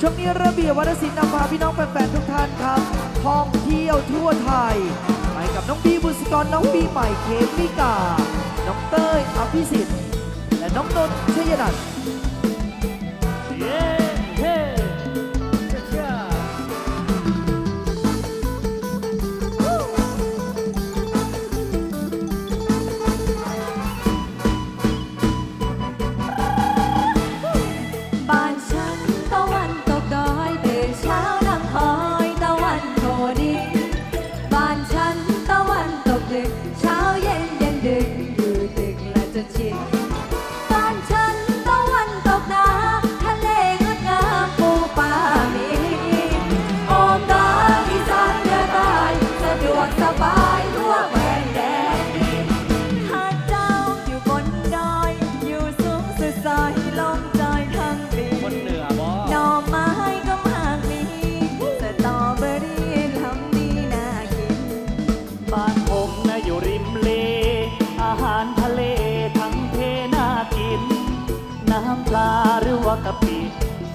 ช่วงนี้ระเบียบวัฒนศิลป์นำพาพี่น้องแฟนๆทุกท่านครับท่องเที่ยวทั่วไทย ไปกับน้องบีบุษกรน้องบีใหม่เคมิกา น้องเต้ยอภิสิทธิ์ และน้องนนท์ชยนันท์ กะปิ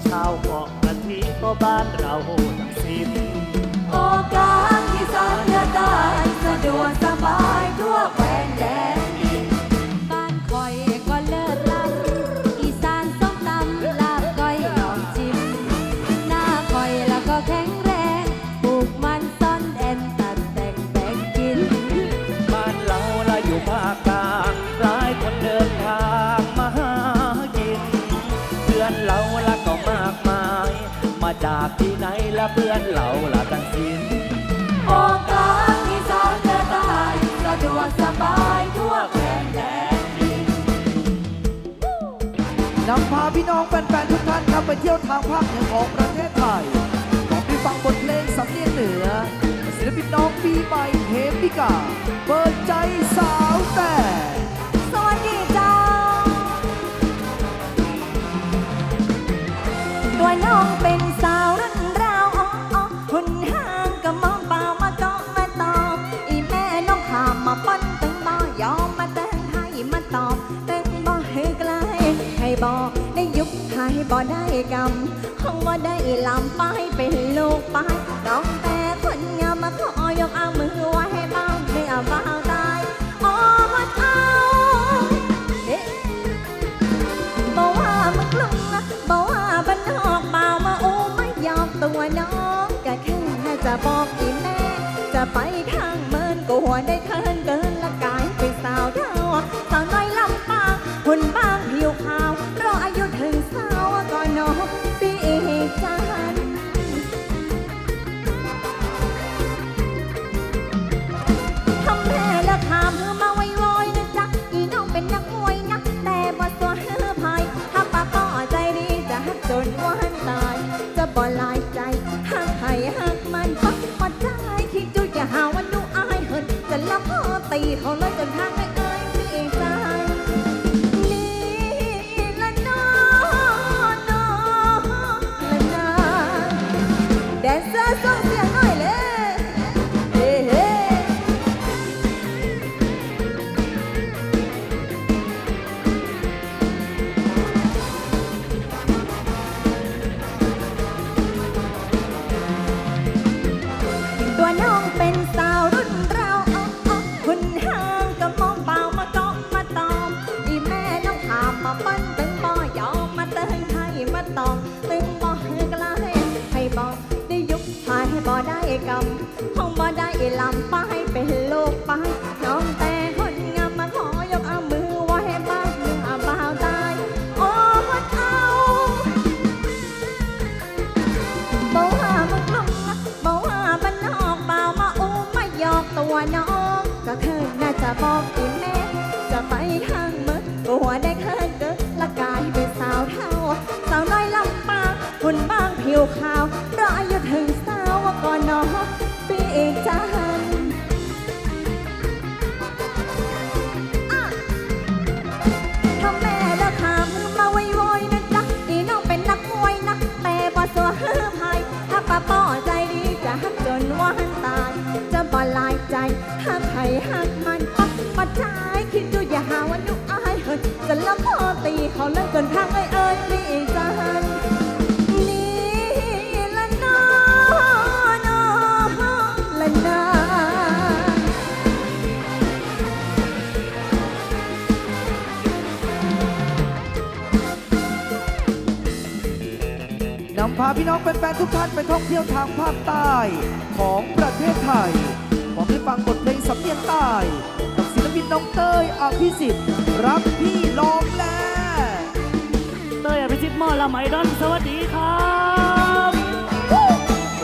ชาวเกาะกะทิก็บ้านเราทั้งสิ้นโอกาสที่สานเหนือใต้สะดวกสบายทั่วแผ่นแดนดิน จากที่ไหนละเพื่อนเราละทั้งสิ้นโอกาสที่สานเหนือใต้สะดวกสบายทั่วแผ่นแดนดินนำพาพี่น้องแฟนๆทุกท่านครับไปเที่ยวทางภาคเหนือของประเทศไทยพร้อมไปฟังบทเพลงสำเนียงเหนือศิลปินน้องปีใหม่เคมิกาเปิดใได้กำห้องบ่ได้ลำไปเป็นลูกไปน้องแต่คนงามมาขอยกเอามือไว้ให้บ้างเนื้อบ่าวตายอ๋อมันเอาเอ๊ะบอกว่ามึงกลุงนะบอกว่าบ้านนอกเปล่ามาโอ้ไม่ยอมตัวน้องก็แค่จะบอกอีแม่ จะไปข้างเมินก็หัวได้เคินเกินละกายไปสาวเดาสาวน้อยลำปางหุ่นบ้างผิวขาว เข ลำไปเป็นโลกไปน้องแต่คนงามมาขอยกเอามือไว้ให้บ้างเนื้อาบ่าวตายโอ้พัดเอาบอกว่ามึงลงนะบอกว่าบันนอกเปล่ามาอู้ไม่ยอกตัวน้อง ก็เคยน่าจะบอก หักมันปัดปัดใจคิดดูอย่าหาว่าหนุอายเฮ้ยจะละพอตีเขาเลิกเกินข้างเอ้ยเอ้ยนี่จะหันนี่ละนอนอนละนาำพาพี่น้องแฟนๆทุกท่านไปท่องเที่ยวทางภาคใต้ของประเทศไทย ขอให้ฟังบทเพลงำเนียงใต้กับศิลปินน้องเต้ยอภิสิทธิ์รักพี่ลองแลเต้ยอภิชิตมอละไหมดอนสวัสดีครับ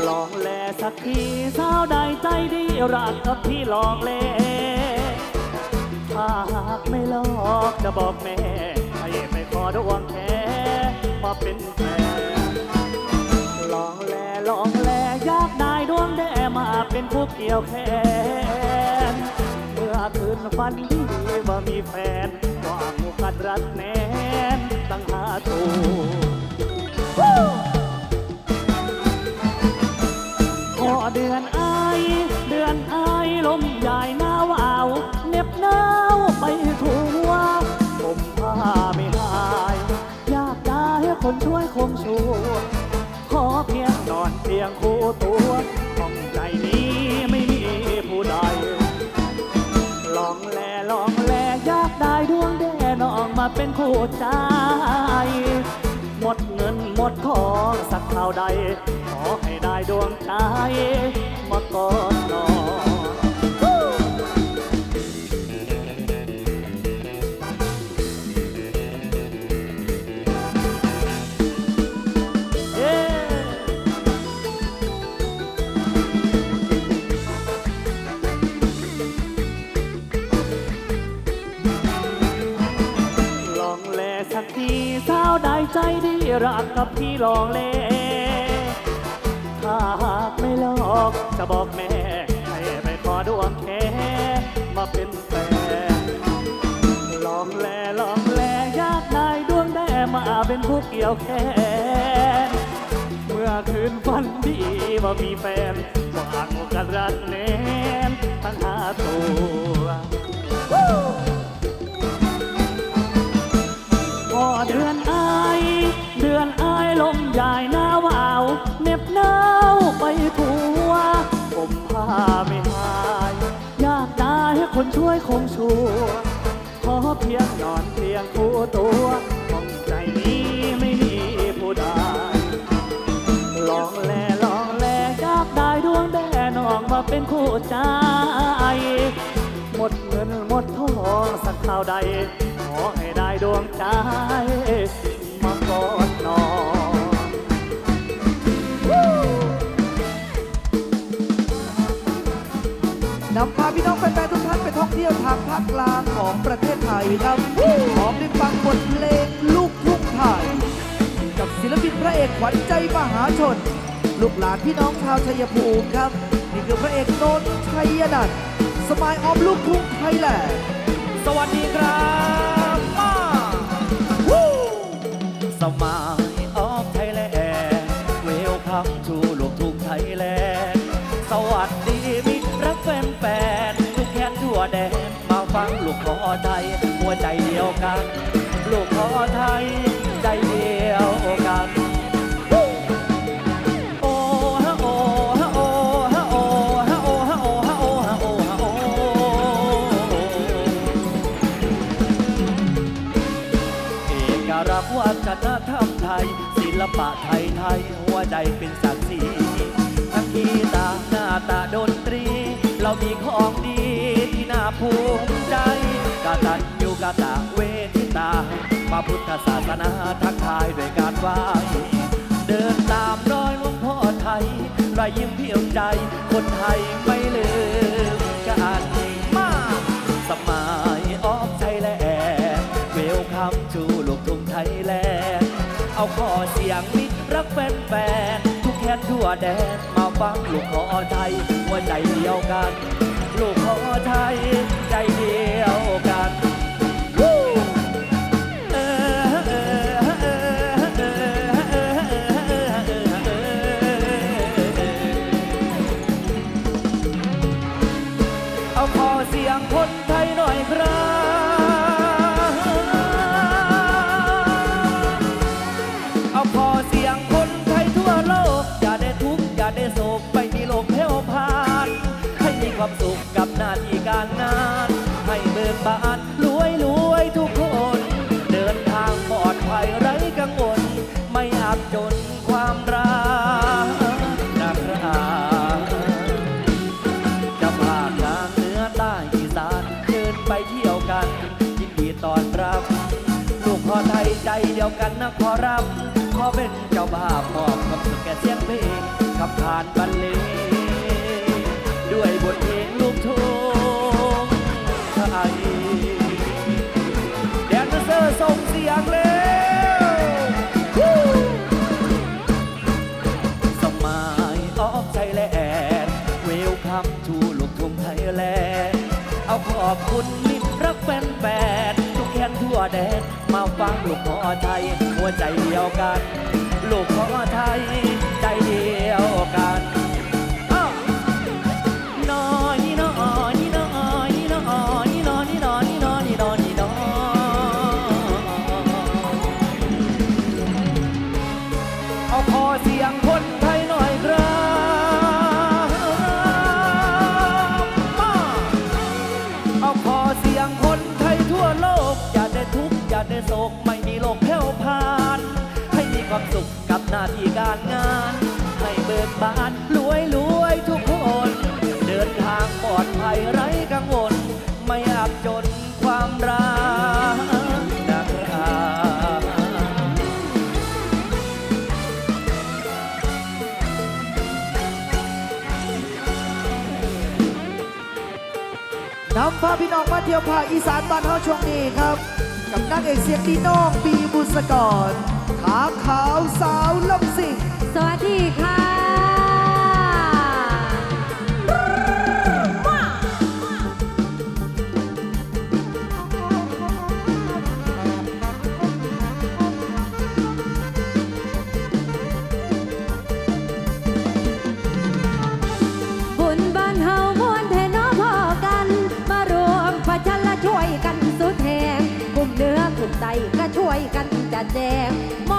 ลองแลสักทีสาวใดใจดีรักกับพี่ลองแลถ้าหากไม่ลอกจะบอกแม่ให้ไปขอดวงแค่มาเป็นแฟนลองแลลอง เป็นผู้เกี่ยวแขนเมื่อคืนฝันดีว่ามีแฟนว่าหมูกัดรัดแน่นตั้งหาตัวพอเดือนอายเดือนอายลมใหญ่หนาวาว ใจ หมดเงินหมดทองสักเท่าใด ขอให้ได้ดวงใจ มากอดนอน กับพี่ลองแลถ้าหากไม่ลอกจะบอกแม่ ให้ไปขอดวงแค่มาเป็นแฟนลองแลลองแลยากได้ดวงแด่มาเป็นผู้เกี่ยวแขนเมื่อคืนฝันดีว่ามีแฟนวางกันรักแน่นทั้งหาตัวพอเดือน ลมใหญ่หนาวาวเหน็บหนาวไปทั่วผมผ้าไม่หายอยากได้คนช่วยคงชัวขอเพียงนอนเพียงคู่ตัวห้องใจนี้ไม่มีผู้ใดลองแลลองแลอยากได้ดวงแด่น้องมาเป็นคู่ใจหมดเงินหมดทองสักเท่าใด ขอให้ได้ดวงใจ มากอดนอน นำพาพี่น้องแฟนๆทุกท่านไปท่องเที่ยวทางภาคกลางของประเทศไทยครับพร้อมได้ฟังบทเพลงลูกทุ่งไทยกับศิลปินพระเอกขวัญใจมหาชน ลูกหลานพี่น้องชาวชัยภูมิครับ นี่คือพระเอกโนนท์ชัยนันสมายออมลูกทุ่งไทยแลนด์สวัสดีครับมาวู้สมา ลูกขอไทย หัวใจเดียวกัน ลูกขอไทย ใจเดียวกันรักวัฒนธรรมไทย ศิลปะไทยไทย หัวใจเป็นสักดิ์ศรีทั้งกีตาร์หน้าตาดนตรี เรามีของ น่าภูมิใจกาตันยูกาตะเวทิตาพระพุทธศาสนาทักทายด้วยการไหว้เดินตามรอยหลวงพ่อไทยรอยยิ้มเพียงใจ คนไทยไม่ลืมกันมาสมายออฟไทยแลนด์เวลคัมชูลูกทุ่งไทยแลนด์เอาขอเสียงมิตรรักแฟนแฟนๆทุกแคนทั่วแดนมาฟังลูกขอไทยหัวใจเดียวกัน ลูกขอไทยใจเดียวกันเออเออเออเออเออเออเออเอาขอเสียงคนไทยหน่อยครับเอาขอเสียงคนไทยทั่วโลก อย่าได้ทุกข์อย่าได้โศกไปมีโลกแผ่วพาน ให้มีความสุข บาทรวยรวยทุกคน เดินทางปลอดภัยไร้กังวล ไม่อับจนความรักนักราบจะพากลางเนื้อใต้อีสานเดินไปเที่ยวกันยินดีตอนรับ ลูกขอไทยใจเดียวกันนะขอรับขอเป็นเจ้าบาพร้อมกับสุดแก่เสียงเพลงขับผ่านบันเลงด้วยบท ลูกขอไทย หัวใจเดียวกัน ลูกขอไทย ใจเดียวกันนอยน้อยน้อยน้อยน้อยน้อยน้อนอยน้อยอาพอเสียงคนไทยหน่อยครับเาพอเสียงคนไทยทั่วโลกอย่าได้ทุกข์อย่าได้โศก ความสุขกับหน้าที่การงาน ให้เบิกบานรวยรวยทุกคน เดินทางปลอดภัยไร้กังวล ไม่อับจนความรักนะครับนำพาพี่น้องมาเที่ยวภาคอีสานบ้านเฮาช่วงนี้ครับ กับนักเอกเสียงดีน้องบีบุษกร ขาขาวสาวลำสิงสวัสดีค่ะ แสดงม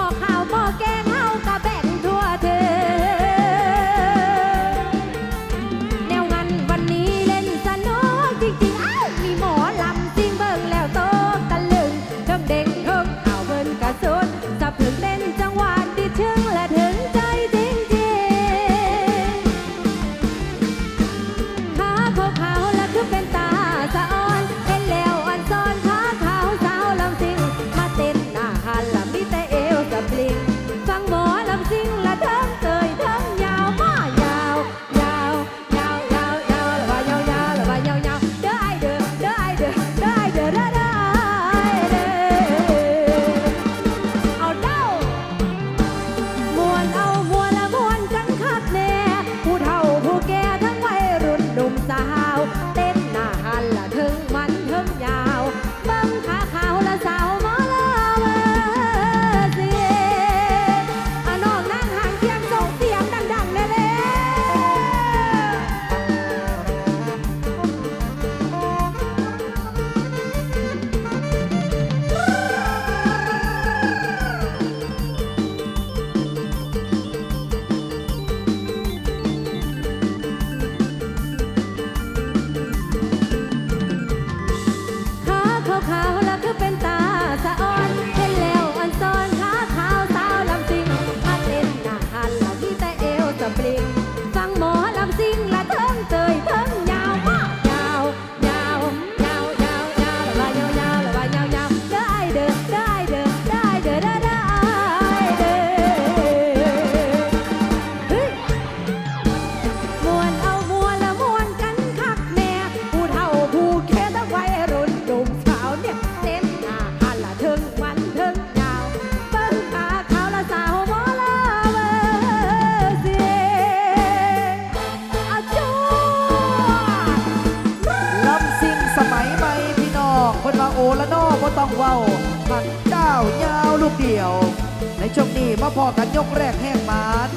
ยกแรกแห้งมาน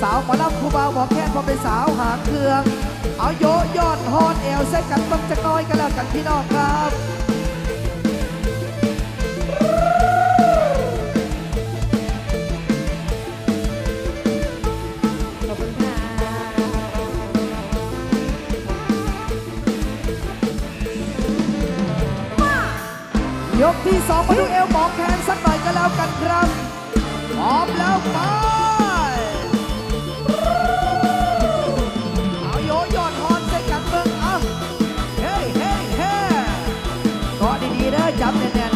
สาวหมอลำครูบาบอกแค่พอเป็นสาวหางเครื่อง เอาโยยอดฮอนเอวใส้กันต้องจะน้อยกันแล้วกันพี่น้องครับยกที่สองมาดูเอวบอกแคนสักหน่อยก็แล้วกันครับ ร้อมแล้วไปเอาโยยอดฮอนใส่กันเมืองเอ้าเฮ้เฮ้เฮ้กอดดีๆเด้อจับแน่น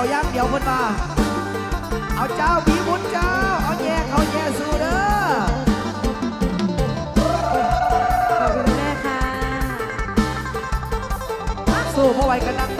ได้แย่เขาย่างเดียวเพิ่นมา เอาเจ้าบีบุญเจ้า เอาแย่เขาแย่สู้เด้อขอบคุณแม่ค่ะสู้เพราะไหวกันนั่งนก